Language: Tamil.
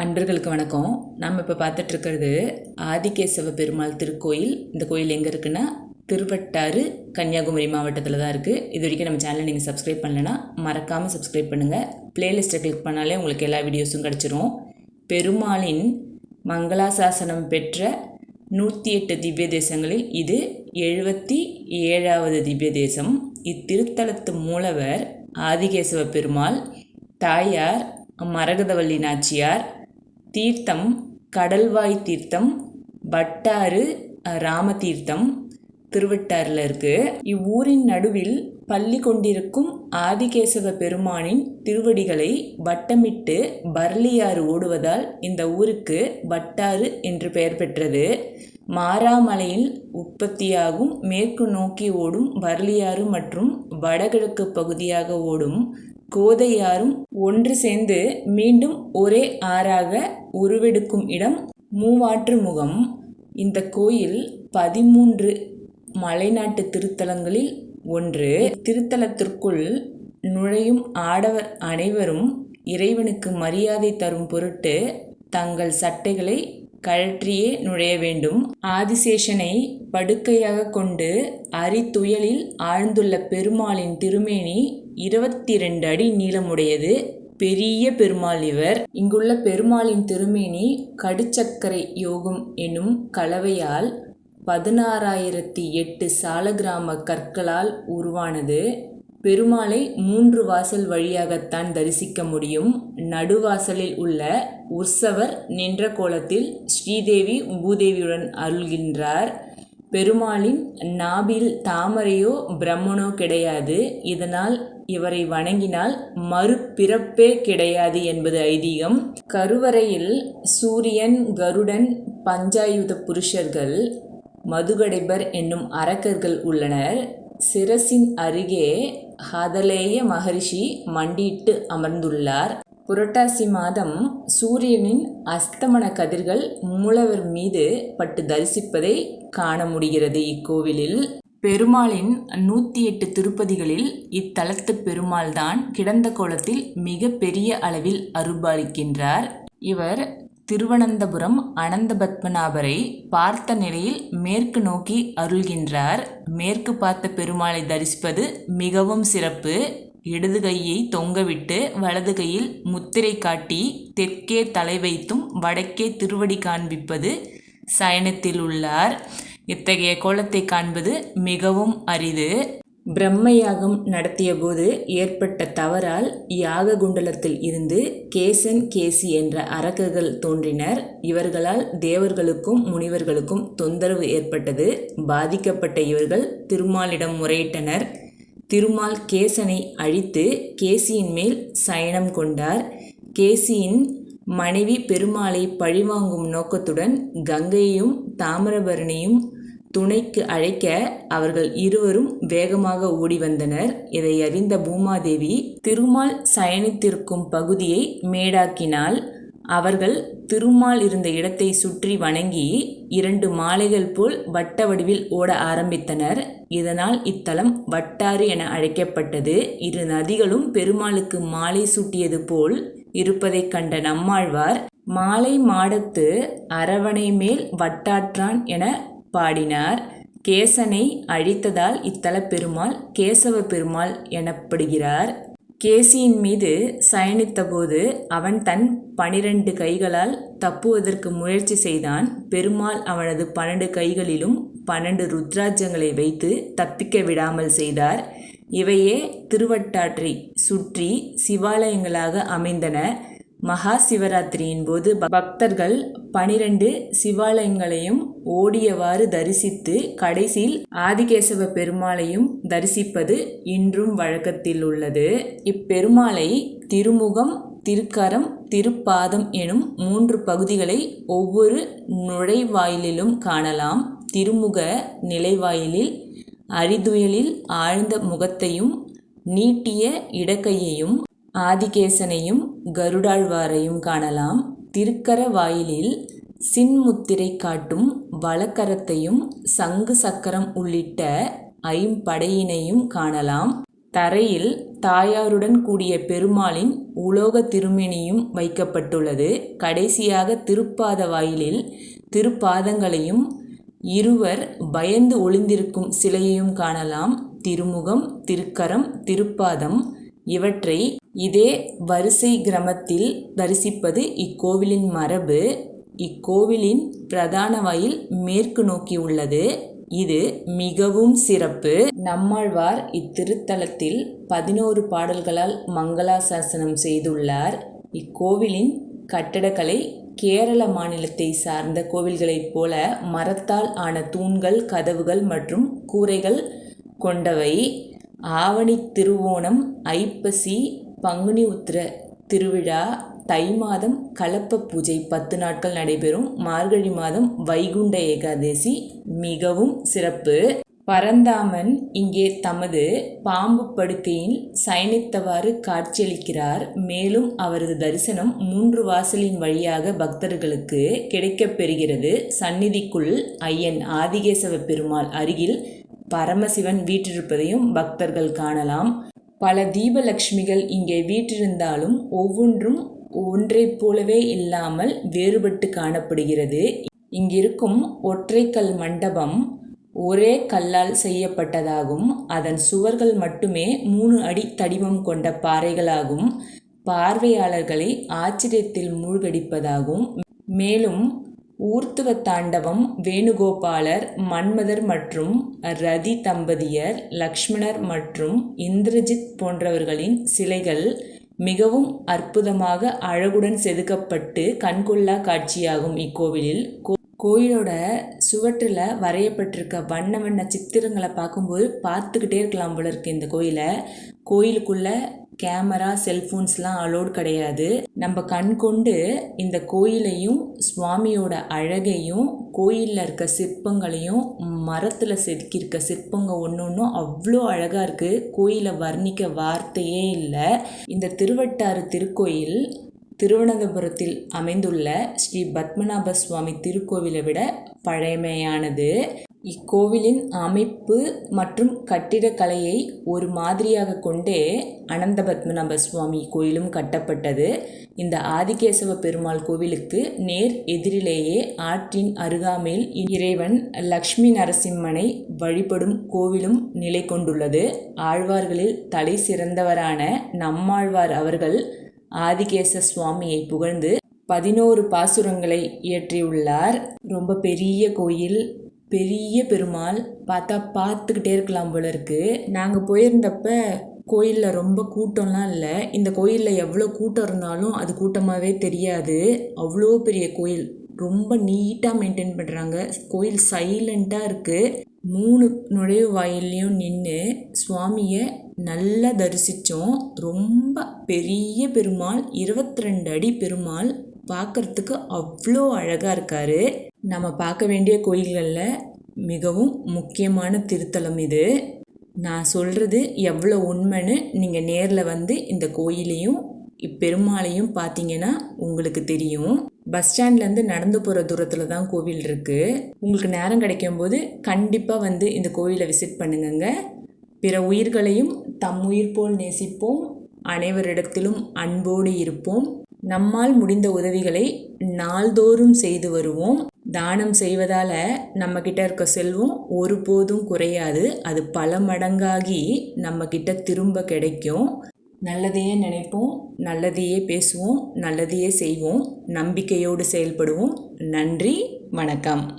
அன்பர்களுக்கு வணக்கம். நம்ம இப்போ பார்த்துட்ருக்கிறது ஆதிகேசவ பெருமாள் திருக்கோயில். இந்த கோயில் எங்கே இருக்குன்னா திருவட்டாறு கன்னியாகுமரி மாவட்டத்தில் தான் இருக்குது இது வரைக்கும் நம்ம சேனலை நீங்கள் சப்ஸ்கிரைப் பண்ணலைன்னா மறக்காமல் சப்ஸ்கிரைப் பண்ணுங்கள் பிளேலிஸ்ட்டை கிளிக் பண்ணாலே உங்களுக்கு எல்லா வீடியோஸும் கிடச்சிரும். பெருமாளின் மங்களாசாசனம் பெற்ற நூற்றி எட்டு திவ்ய தேசங்களில் இது எழுபத்தி ஏழாவது திவ்ய தேசம். இத்திருத்தலத்து மூலவர் ஆதிகேசவ பெருமாள் தாயார் மரகதவள்ளி நாச்சியார் தீர்த்தம் கடல்வாய் தீர்த்தம் வட்டாறு ராமதீர்த்தம் திருவட்டாரில் இருக்குது இவ்வூரின் நடுவில் பள்ளி கொண்டிருக்கும் ஆதிகேசவ பெருமானின் திருவடிகளை வட்டமிட்டு பர்லியாறு ஓடுவதால் இந்த ஊருக்கு வட்டாறு என்று பெயர் பெற்றது. மாராமலையில் உற்பத்தியாகும் மேற்கு நோக்கி ஓடும் பர்லியாறு மற்றும் வடகிழக்கு பகுதியாக ஓடும் கோதையாரும் ஒன்று சேர்ந்து மீண்டும் ஒரே ஆறாக உருவெடுக்கும் இடம் மூவாற்று முகம் இந்த கோயில் பதிமூன்று மலைநாட்டு திருத்தலங்களில் ஒன்று. திருத்தலத்திற்குள் நுழையும் ஆடவர் அனைவரும் இறைவனுக்கு மரியாதை தரும் பொருட்டு தங்கள் சட்டைகளை கழற்றியே நுழைய வேண்டும். ஆதிசேஷனை படுக்கையாக கொண்டு அரித்துயலில் ஆழ்ந்துள்ள பெருமாளின் திருமேனி இருபத்தி ரெண்டு அடி நீளமுடையது. பெரிய பெருமாள் இவர். இங்குள்ள பெருமாளின் திருமேனி கடுச்சக்கரை யோகம் எனும் கலவையால் பதினாறாயிரத்தி எட்டு சாலகிராம கற்களால் உருவானது. பெருமாளை மூன்று வாசல் வழியாகத்தான் தரிசிக்க முடியும். நடுவாசலில் உள்ள உற்சவர் நின்ற கோலத்தில் ஸ்ரீதேவி பூதேவியுடன் அருள்கின்றார். பெருமாளின் நாபில் தாமரையோ பிரம்மனோ கிடையாது. இதனால் இவரை வணங்கினால் மறுபிறப்பே கிடையாது என்பது ஐதீகம். கருவறையில் சூரியன் கருடன் பஞ்சாயுத புருஷர்கள் மதுகடைபர் என்னும் அரக்கர்கள் உள்ளனர். சிரசின் அருகே ஹதலேய மகரிஷி மண்டியிட்டு அமர்ந்துள்ளார். புரட்டாசி மாதம் சூரியனின் அஸ்தமன கதிர்கள் மூலவர் மீது பட்டு தரிசிப்பதை காண முடிகிறது இக்கோவிலில். பெருமாளின் நூற்றி எட்டு திருப்பதிகளில் இத்தலத்து பெருமாள் தான் கிடந்த கோலத்தில் மிக பெரிய அளவில் அருள்பாலிக்கின்றார். இவர் திருவனந்தபுரம் அனந்த பத்மநாபரை பார்த்த நிலையில் மேற்கு நோக்கி அருள்கின்றார். மேற்கு பார்த்த பெருமாளை தரிசிப்பது மிகவும் சிறப்பு. இடது கையை தொங்கவிட்டு வலது கையில் முத்திரை காட்டி தெற்கே தலை வைத்தும் வடக்கே திருவடி காண்பிப்பது சயனத்தில் உள்ளார். இத்தகைய கோலத்தை காண்பது மிகவும் அரிது. பிரம்மயாகம் நடத்தியபோது ஏற்பட்ட தவறால் யாக குண்டலத்தில் இருந்து கேசன் கேசி என்ற அரக்கர்கள் தோன்றினர். இவர்களால் தேவர்களுக்கும் முனிவர்களுக்கும் தொந்தரவு ஏற்பட்டது. பாதிக்கப்பட்ட இவர்கள் திருமாலிடம் முறையிட்டனர். திருமால் கேசனை அழித்து கேசியின் மேல் சயனம் கொண்டார். கேசியின் மனைவி பெருமாளை பழிவாங்கும் நோக்கத்துடன் கங்கையையும் தாமிரபரணியும் துணைக்கு அழைக்க அவர்கள் இருவரும் வேகமாக ஓடி வந்தனர். இதை அறிந்த பூமாதேவி திருமால் சயனித்திருக்கும் பகுதியை மேடாக்கினாள். அவர்கள் திருமால் இருந்த இடத்தை சுற்றி வணங்கி இரண்டு மாலைகள் போல் வட்ட வடிவில் ஓட ஆரம்பித்தனர். இதனால் இத்தலம் வட்டாறு என அழைக்கப்பட்டது. இரு நதிகளும் பெருமாளுக்கு மாலை சூட்டியது போல் இருப்பதைக் கண்ட நம்மாழ்வார் மாலை மாடத்து அரவணை மேல் வட்டாற்றான் என பாடினார். கேசனை அழித்ததால் இத்தல பெருமாள் கேசவ பெருமாள் எனப்படுகிறார். கேசியின் மீது சயனித்தபோது அவன் தன் பனிரெண்டு கைகளால் தப்புவதற்கு முயற்சி செய்தான். பெருமாள் அவனது பன்னெண்டு கைகளிலும் பன்னெண்டு ருத்ராஜங்களை வைத்து தப்பிக்க விடாமல் செய்தார். இவையே திருவட்டாற்றை சுற்றி சிவாலயங்களாக அமைந்தன. மகா சிவராத்திரியின் போது பக்தர்கள் பனிரெண்டு சிவாலயங்களையும் ஓடியவாறு தரிசித்து கடைசியில் ஆதிகேசவ பெருமாளையும் தரிசிப்பது இன்றும் வழக்கத்தில் உள்ளது. இப்பெருமாளை திருமுகம் திருக்கரம் திருப்பாதம் எனும் மூன்று பகுதிகளை ஒவ்வொரு நுழைவாயிலிலும் காணலாம். திருமுக நிலைவாயிலில் அரிதுயலில் ஆழ்ந்த முகத்தையும் நீட்டிய இடக்கையையும் ஆதிகேசனையும் கருடாழ்வாரையும் காணலாம். திருக்கர வாயிலில் சின்முத்திரை காட்டும் வலக்கரத்தையும் சங்கு சக்கரம் உள்ளிட்ட ஐம்படையினையும் காணலாம். தரையில் தாயாருடன் கூடிய பெருமாளின் உலோக திருமேனியும் வைக்கப்பட்டுள்ளது. கடைசியாக திருப்பாத வாயிலில் திருப்பாதங்களையும் இருவர் பயந்து ஒளிந்திருக்கும் சிலையையும் காணலாம். திருமுகம் திருக்கரம் திருப்பாதம் இவற்றை இதே வரிசை கிரமத்தில் தரிசிப்பது இக்கோவிலின் மரபு. இக்கோவிலின் பிரதான வாயில் மேற்கு நோக்கி உள்ளது. இது மிகவும் சிறப்பு. நம்மாழ்வார் இத்திருத்தலத்தில் பதினோரு பாடல்களால் மங்களாசாசனம் செய்துள்ளார். இக்கோவிலின் கட்டடக்கலை கேரள மாநிலத்தை சார்ந்த கோவில்களைப் போல மரத்தால் ஆன தூண்கள் கதவுகள் மற்றும் கூரைகள் கொண்டவை. ஆவணி திருவோணம் ஐப்பசி பங்குனி உத்திர திருவிழா தை மாதம் கலப்ப பூஜை பத்து நாட்கள் நடைபெறும். மார்கழி மாதம் வைகுண்ட ஏகாதசி மிகவும் சிறப்பு. பரந்தாமன் இங்கே தமது பாம்பு படுக்கையில் சயனித்தவாறு காட்சியளிக்கிறார். மேலும் அவரது தரிசனம் மூன்று வாசலின் வழியாக பக்தர்களுக்கு கிடைக்கப் பெறுகிறது. சந்நிதிக்குள் ஐயன் ஆதிகேசவ பெருமாள் அருகில் பரமசிவன் வீற்றிருப்பதையும் பக்தர்கள் காணலாம். பல தீபலக்ஷ்மிகள் இங்கே வீற்றிருந்தாலும் ஒவ்வொன்றும் ஒன்றைப் போலவே இல்லாமல் வேறுபட்டு காணப்படுகிறது. இங்கிருக்கும் ஒற்றைக்கல் மண்டபம் ஒரே கல்லால் செய்யப்பட்டதாகும். அதன் சுவர்கள் மட்டுமே மூணு அடி தடிமம் கொண்ட பாறைகளாகும். பார்வையாளர்களை ஆச்சரியத்தில் மூழ்கடிப்பதாகும். மேலும் ஊர்த்துவ தாண்டவம் வேணுகோபாலர் மன்மதர் மற்றும் ரதி தம்பதியர் லக்ஷ்மணர் மற்றும் இந்திரஜித் போன்றவர்களின் சிலைகள் மிகவும் அற்புதமாக அழகுடன் செதுக்கப்பட்டு கண்கொள்ளா காட்சியாகும் இக்கோவிலில். கோயிலோட சுவற்றில் வரையப்பட்டிருக்க வண்ண வண்ண சித்திரங்களை பார்க்கும்போது பார்த்துக்கிட்டே இருக்கலாம் போல இருக்கு இந்த கோயிலை. கோயிலுக்குள்ளே கேமரா செல்ஃபோன்ஸ்லாம் அலோட் கிடையாது. நம்ம கண் கொண்டு இந்த கோயிலையும் சுவாமியோட அழகையும் கோயிலில் இருக்க சிற்பங்களையும் மரத்தில் செதுக்கியிருக்க சிற்பங்க ஒன்று ஒன்றும் அவ்வளோ அழகாக இருக்குது கோயிலை வர்ணிக்க வார்த்தையே இல்லை. இந்த திருவட்டாறு திருக்கோயில் திருவனந்தபுரத்தில் அமைந்துள்ள ஸ்ரீ பத்மநாப சுவாமி திருக்கோவிலை விட பழமையானது. இக்கோவிலின் அமைப்பு மற்றும் கட்டிடக்கலையை ஒரு மாதிரியாக கொண்டே அனந்த பத்மநாப சுவாமி கோயிலும் கட்டப்பட்டது. இந்த ஆதிகேசவ பெருமாள் கோவிலுக்கு நேர் எதிரிலேயே ஆற்றின் அருகாமையில் இறைவன் லக்ஷ்மி நரசிம்மனை வழிபடும் கோவிலும் நிலை கொண்டுள்ளது. ஆழ்வார்களில் தலை சிறந்தவரான நம்மாழ்வார் அவர்கள் ஆதிகேச சுவாமியை புகழ்ந்து பதினோரு பாசுரங்களை இயற்றியுள்ளார். ரொம்ப பெரிய கோயில் பெரிய பெருமாள் பார்த்தா பார்த்துக்கிட்டே இருக்கலாம் போல இருக்குது நாங்கள் போயிருந்தப்ப கோயிலில் ரொம்ப கூட்டம்லாம் இல்லை. இந்த கோயிலில் எவ்வளோ கூட்டம் இருந்தாலும் அது கூட்டமாகவே தெரியாது. அவ்வளோ பெரிய கோயில். ரொம்ப நீட்டாக மெயின்டைன் பண்ணுறாங்க கோயில் சைலண்ட்டாக இருக்குது மூணு நுழைவு வாயிலையும் நின்று சுவாமியை நல்லா தரிசித்தோம் ரொம்ப பெரிய பெருமாள் இருபத்தி ரெண்டு அடி பெருமாள் பார்க்குறதுக்கு அவ்வளோ அழகாக இருக்கார். நம்ம பார்க்க வேண்டிய கோயில்களில் மிகவும் முக்கியமான திருத்தலம் இது. நான் சொல்கிறது எவ்வளோ உண்மைன்னு நீங்கள் நேரில் வந்து இந்த கோயிலையும் இப்பெருமாளையும் பார்த்தீங்கன்னா உங்களுக்கு தெரியும். பஸ் ஸ்டாண்ட்லேருந்து நடந்து போகிற தூரத்தில் தான் கோவில் இருக்குது உங்களுக்கு நேரம் கிடைக்கும் போது கண்டிப்பாக வந்து இந்த கோவிலை விசிட் பண்ணுங்கங்க. பிற உயிர்களையும் தம் உயிர் போல் நேசிப்போம். அனைவரிடத்திலும் அன்போடு இருப்போம். நம்மால் முடிந்த உதவிகளை நாள்தோறும் செய்து வருவோம். தானம் செய்வதால் நம்மக்கிட்ட இருக்க செல்வம் ஒருபோதும் குறையாது. அது பல மடங்காகி நம்மக்கிட்ட திரும்ப கிடைக்கும். நல்லதையே நினைப்போம் நல்லதையே பேசுவோம் நல்லதையே செய்வோம். நம்பிக்கையோடு செயல்படுவோம். நன்றி வணக்கம்.